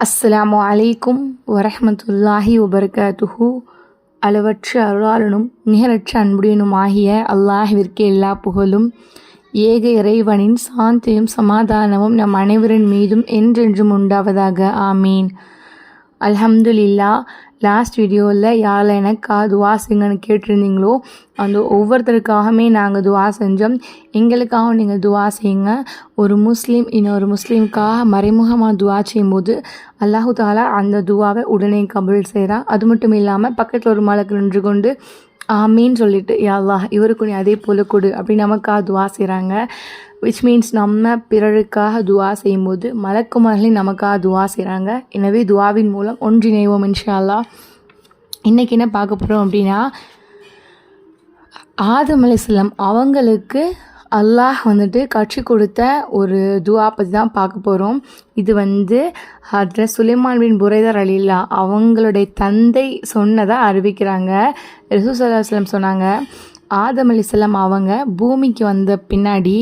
அஸ்ஸலாமு அலைக்கும் வரஹமத்துல்லாஹி வபர்காத்துஹு. அளவற்ற அருளாளனும் நிகரற்ற அன்புடையனும் ஆகிய அல்லாஹிற்கு எல்லா புகழும். ஏக இறைவனின் சாந்தியும் சமாதானமும் நம் அனைவரின் மீதும் என்றென்றும் உண்டாவதாக. ஆமீன். அல்ஹம்துலில்லா லாஸ்ட் வீடியோவில் யாரில் எனக்கா துவா செய்யுங்கன்னு கேட்டிருந்தீங்களோ அந்த ஒவ்வொருத்தருக்காகவுமே நாங்கள் துவா செஞ்சோம். எங்களுக்காகவும் நீங்கள் துவா செய்யுங்க. ஒரு முஸ்லீம் இன்னொரு முஸ்லீமுக்காக மறைமுகமாக துவா செய்யும்போது அல்லாஹு தாலா அந்த துவாவை உடனே கபுல் செய்கிறான் அது மட்டும் இல்லாமல் பக்கத்தில் ஒரு மலக்கு நின்று கொண்டு ஆமீன்னு சொல்லிட்டு யா இவருக்கு நீ அதே போல் கொடு அப்படி நமக்காக துவா செய்கிறாங்க விச் மீன்ஸ் நம்ம பிறருக்காக துவா செய்யும்போது மலக்குமார்களையும் நமக்காக துவா செய்கிறாங்க எனவே துவாவின் மூலம் ஒன்றிணைவோம் இன்ஷால்லா அல்லாஹ் இன்றைக்கி என்ன பார்க்க போகிறோம் அப்படின்னா ஆதம் அவங்களுக்கு அல்லாஹ் வந்துட்டு கற்றுக் கொடுத்த ஒரு துவா பற்றி தான் பார்க்க போகிறோம் இது வந்து அதில் சுலைமான் பின் புரைதர் அலில்லா அவங்களுடைய தந்தை சொன்னதாக அறிவிக்கிறாங்க. ரசூசல்லாஸ்லம் சொன்னாங்க ஆதம் அலிசல்லாம் அவங்க பூமிக்கு வந்த பின்னாடி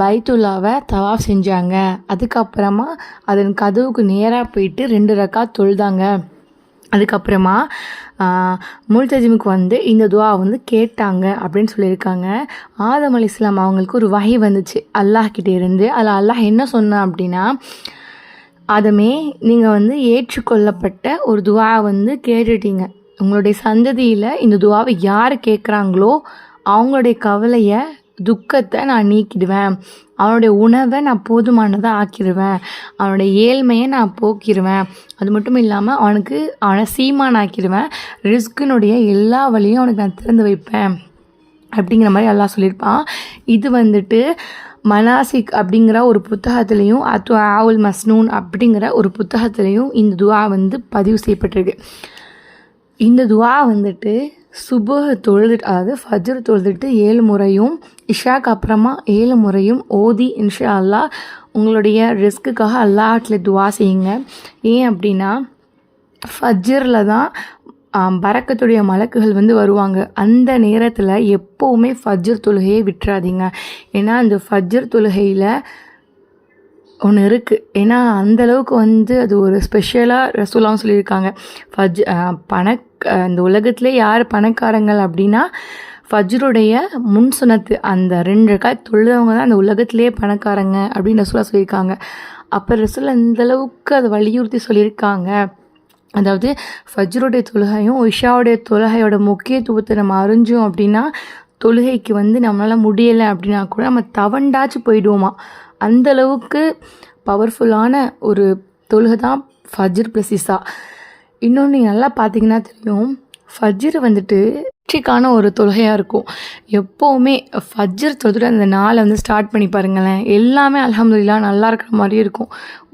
பைத்துல்லாவை தவாஃப் செஞ்சாங்க. அதுக்கப்புறமா அதன் கதவுக்கு நேராக போயிட்டு ரெண்டு ரக்கா தொழுதாங்க. அதுக்கப்புறமா முல்தஜிமுக்கு வந்து இந்த துவா வந்து கேட்டாங்க அப்படின்னு சொல்லியிருக்காங்க. ஆதம் அலி இஸ்லாம் அவங்களுக்கு ஒரு வகை வந்துச்சு. அல்லாஹ் கிட்டே இருந்து. அதில் அல்லாஹ் என்ன சொன்னான் அப்படின்னா ஆதமே நீங்கள் வந்து ஏற்றுக்கொள்ளப்பட்ட ஒரு துவா வந்து கேட்டுட்டீங்க. உங்களுடைய சந்ததியில் இந்த துவாவை யார் கேட்குறாங்களோ அவங்களுடைய கவலையை துக்கத்தை நான் நீக்கிடுவேன். அவனுடைய உணவை நான் போதுமானதாக ஆக்கிடுவேன் அவனுடைய ஏழ்மையை நான் போக்கிடுவேன் அது மட்டும் இல்லாமல் அவனுக்கு அவனை சீமான் ஆக்கிடுவேன் ரிஸ்கினுடைய எல்லா வழியும் அவனுக்கு நான் திறந்து வைப்பேன். அப்படிங்கிற மாதிரி எல்லாம் சொல்லியிருப்பான். இது வந்துட்டு மனாசிக் அப்படிங்கிற ஒரு புத்தகத்துலேயும் அத்து ஆவுல் மஸ்னூன் அப்படிங்கிற ஒரு புத்தகத்துலேயும் இந்த துவா வந்து பதிவு செய்யப்பட்டிருக்கு. இந்த துவா வந்துட்டு சுபஹ தொழுதுட்டு அதாவது ஃபஜ்ர் தொழுதுட்டு ஏழு முறையும் இஷாக்கு அப்புறமா ஏழு முறையும் ஓதி இன்ஷா அல்லா உங்களுடைய ரிஸ்க்குக்காக அல்லாஹில் துவா செய்யுங்க. ஏன் அப்படின்னா ஃபஜ்ரில் தான் பறக்கத்துடைய மலக்குகள் வந்து வருவாங்க. அந்த நேரத்தில் எப்போவுமே ஃபஜ்ர் தொழுகையை விட்டுறாதீங்க. ஏன்னா அந்த ஃபஜ்ர் தொழுகையில் ஒன்று இருக்குது ஏன்னா அந்தளவுக்கு வந்து அது ஒரு ஸ்பெஷலாக ரசூலாகவும் சொல்லியிருக்காங்க. ஃபஜ் பணக் இந்த உலகத்திலே யார் பணக்காரங்கள் அப்படின்னா ஃபஜ்ருடைய முன் சுனத்து அந்த ரெண்டு காய் தொழுதவங்க தான் அந்த உலகத்திலே பணக்காரங்க அப்படின்னு ரசூலா சொல்லியிருக்காங்க. அப்போ ரசூல் அந்தளவுக்கு அதை வலியுறுத்தி சொல்லியிருக்காங்க. அதாவது ஃபஜ்ருடைய தொழுகையும் உஷாவுடைய தொழுகையோட முக்கியத்துவத்தை நம்ம அறிஞ்சோம் அப்படின்னா தொழுகைக்கு வந்து நம்மளால் முடியலை அப்படின்னா கூட நம்ம தவண்டாச்சு போயிடுவோமா? அந்தளவுக்கு பவர்ஃபுல்லான ஒரு தொழுகை தான் ஃபஜ்ர் ப்ளஸ் இசா. இன்னொன்று நீங்கள் நல்லா பார்த்தீங்கன்னா தெரியும். ஃபஜ்ர் வந்துட்டு வெற்றிக்கான ஒரு தொழுகையாக இருக்கும். எப்போவுமே ஃபஜ்ர் தொழுதுட்டு அந்த நாளை வந்து ஸ்டார்ட் பண்ணி பாருங்களேன். எல்லாமே அலமதுல்லா நல்லா இருக்கிற மாதிரி இருக்கும்.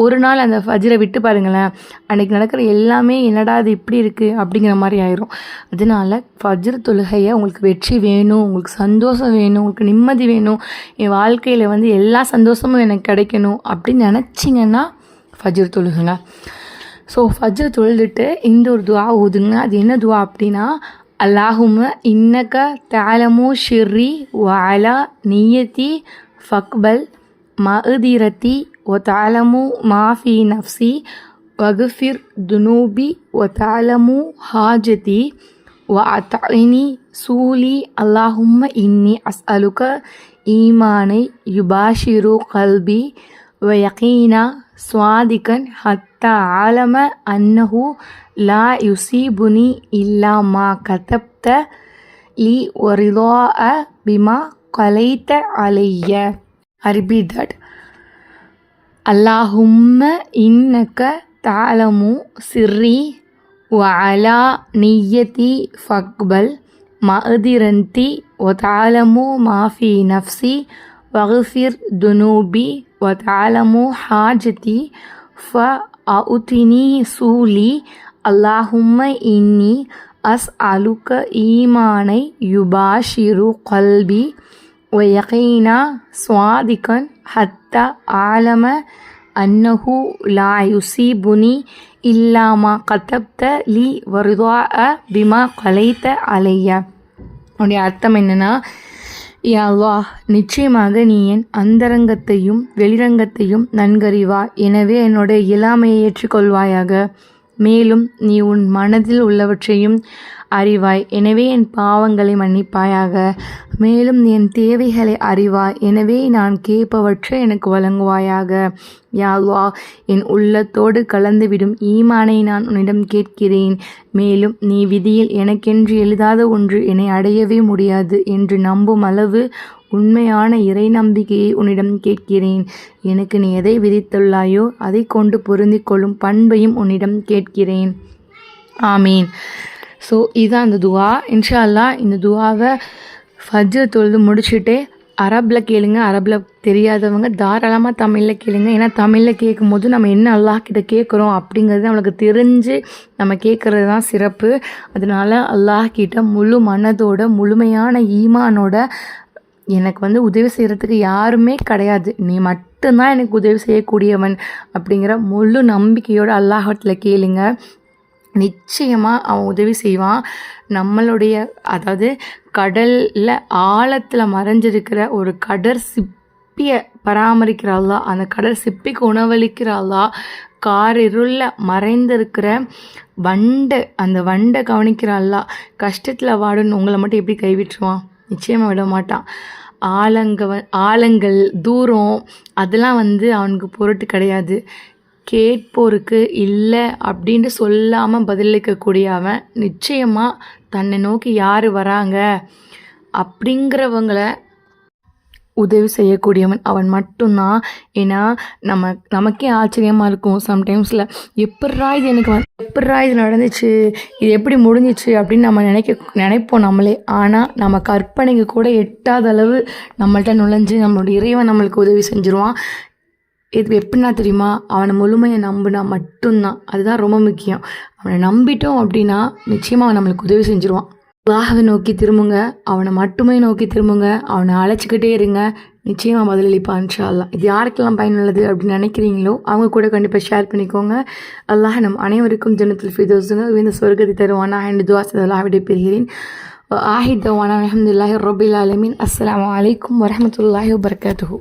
ஒரு நாள் அந்த ஃபஜ்ரை விட்டு பாருங்களேன். அன்றைக்கி நடக்கிற எல்லாமே என்னடா அது இப்படி இருக்குது அப்படிங்கிற மாதிரி ஆயிரும். அதனால ஃபஜ்ர் தொழுகையை உங்களுக்கு வெற்றி வேணும் உங்களுக்கு சந்தோஷம் வேணும் உங்களுக்கு நிம்மதி வேணும் என் வாழ்க்கையில் வந்து எல்லா சந்தோஷமும் எனக்கு கிடைக்கணும் அப்படின்னு நினச்சிங்கன்னா ஃபஜ்ர் தொழுகுங்க. ஸோ ஃபஜ்ர் தொழுதுட்டு இந்த ஒரு துவா ஓதுங்க. அது என்ன துவா அப்படின்னா அல்லாஹும இன்னக தாலமு ஷிர்ரி வாலா நியத்தி ஃபக்பல் மதிரத்தி ஒ தாலமு மாஃபி நஃப்சி வகுஃபிர் துனூபி ஒ தாலமு ஹாஜதி வ அத்தாயினி சூலி அல்லாஹும்ம இன்னி அஸ்அலுக ஈமானை யுபாஷிரு கல்பி ويقينا صادقا حتى علم أنه لا يصيبني إلا ما كتبت لي ورضاء بما قليت علي I repeat that اللهم إنك تعلم سري وعلى نيتي فاقبل مأذرنتي وتعلم ما في نفسي ஃபஹிஃபிர் துனூபி வ தாலமு ஹாஜதி ஃப அவுத்தினி சூலி அல்லாஹும்ம இன்னி அஸ் அலுக்க ஈமானை யுபாஷிரு கல்பி ஒயகைனா சுவாதிகன் ஹத்த ஆலம அன்னஹு லாயுசி புனி இல்லாமா கத்தப்த லி வருதா அ பிமா கலைத்த அலைய உடைய அர்த்தம் என்னென்னா யா அல்லாஹ் நிச்சயமாக நீ என் அந்தரங்கத்தையும் வெளிரங்கத்தையும் நன்கறிவாய். எனவே என்னுடைய இயலாமையை ஏற்றுக்கொள்வாயாக. மேலும் நீ உன் மனதில் உள்ளவற்றையும் அறிவாய். எனவே என் பாவங்களை மன்னிப்பாயாக. மேலும் என் தேவைகளை அறிவாய். எனவே நான் கேட்பவற்றை எனக்கு வழங்குவாயாக. யா என் உள்ளத்தோடு கலந்துவிடும் ஈமானை நான் உன்னிடம் கேட்கிறேன். மேலும் நீ விதியில் எனக்கென்று எழுதாத ஒன்று என்னை அடையவே முடியாது என்று நம்பும் அளவு உண்மையான இறை நம்பிக்கையை உன்னிடம் கேட்கிறேன். எனக்கு நீ எதை விதித்துள்ளாயோ அதை கொண்டு பொருந்திக் கொள்ளும் பண்பையும் உன்னிடம் கேட்கிறேன். ஆமீன். ஸோ இதுதான் அந்த துவா. இன்ஷா அல்லாஹ் இந்த துவாவை ஃபஜ்ர் தொழுது முடிச்சுட்டு அரபில் கேளுங்க அரபில் தெரியாதவங்க தாராளமாக தமிழில் கேளுங்க. ஏன்னா தமிழில் கேட்கும்போது நம்ம என்ன அல்லாஹ் கிட்ட கேட்குறோம் அப்படிங்கிறது நம்மளுக்கு தெரிஞ்சு நம்ம கேட்குறது தான் சிறப்பு. அதனால அல்லாஹ் கிட்ட முழு மனதோட முழுமையான ஈமானோட எனக்கு வந்து உதவி செய்கிறதுக்கு யாருமே கிடையாது. நீ மட்டும்தான் எனக்கு உதவி செய்யக்கூடியவன் அப்படிங்கிற முழு நம்பிக்கையோடு அல்லாஹத்தில் கேளுங்க. நிச்சயமாக அவன் உதவி செய்வான். நம்மளுடைய அதாவது கடலில் ஆழத்தில் மறைஞ்சிருக்கிற ஒரு கடற் சிப்பியை பராமரிக்கிற அந்த கடல் சிப்பிக்கு உணவளிக்கிற அல்லா காரிருளில் மறைந்திருக்கிற வண்டை அந்த வண்டை கவனிக்கிற கஷ்டத்தில் வாடுன்னு உங்களை மட்டும் எப்படி கைவிட்டுருவான்? நிச்சயமாக விட மாட்டான். ஆழங்க வ ஆழங்கள் தூரம் அதெல்லாம் வந்து அவனுக்கு பொருட்டு கிடையாது. கேட்போருக்கு இல்லை அப்படின்ட்டு சொல்லாமல் பதிலளிக்கக்கூடிய அவன் நிச்சயமாக தன்னை நோக்கி யார் வராங்க? அப்படிங்கிறவங்கள உதவி செய்யக்கூடியவன் அவன் மட்டும்தான். ஏன்னா நம்ம நமக்கே ஆச்சரியமாக இருக்கும் சம்டைம்ஸில் எப்பட்றா இது எனக்கு வந்து எப்பட்றா இது நடந்துச்சு? இது எப்படி முடிஞ்சிச்சு? அப்படின்னு நம்ம நினைக்க நினைப்போம் நம்மளே. ஆனால் நம்ம கற்பனைக்கு கூட எட்டாத அளவு நம்மள்ட்ட நுழைஞ்சு நம்மளுடைய இறைவன் நம்மளுக்கு உதவி செஞ்சுருவான். இது எப்படின்னா தெரியுமா? அவனை முழுமையை நம்பினா மட்டும்தான். அதுதான் ரொம்ப முக்கியம். அவனை நம்பிட்டோம் அப்படின்னா நிச்சயமாக அவன் நம்மளுக்கு உதவி செஞ்சுருவான். அல்லாஹவை நோக்கி திரும்புங்க. அவனை மட்டுமே நோக்கி திரும்புங்க. அவனை அழைச்சிக்கிட்டே இருங்க. நிச்சயமாக பதிலளிப்பான் இன்ஷா இது யாருக்கெல்லாம் பயனுள்ளது அப்படின்னு நினைக்கிறீங்களோ அவங்க கூட கண்டிப்பாக ஷேர் பண்ணிக்கோங்க. அல்லாஹ் நம் அனைவருக்கும் ஜனத்தில் ஃபிதோசுங்க இந்த சொர்க்கத்தை தருவானா என்று அதெல்லாம் செய்தலாக விடைபெறுகிறேன் ஆஹித் தவானா அஹமதுல்லாஹி ரபில் அலமின் அஸ்லாம் அலைக்கும் வரமத்துல்லாஹி வபரகாத்துஹூ.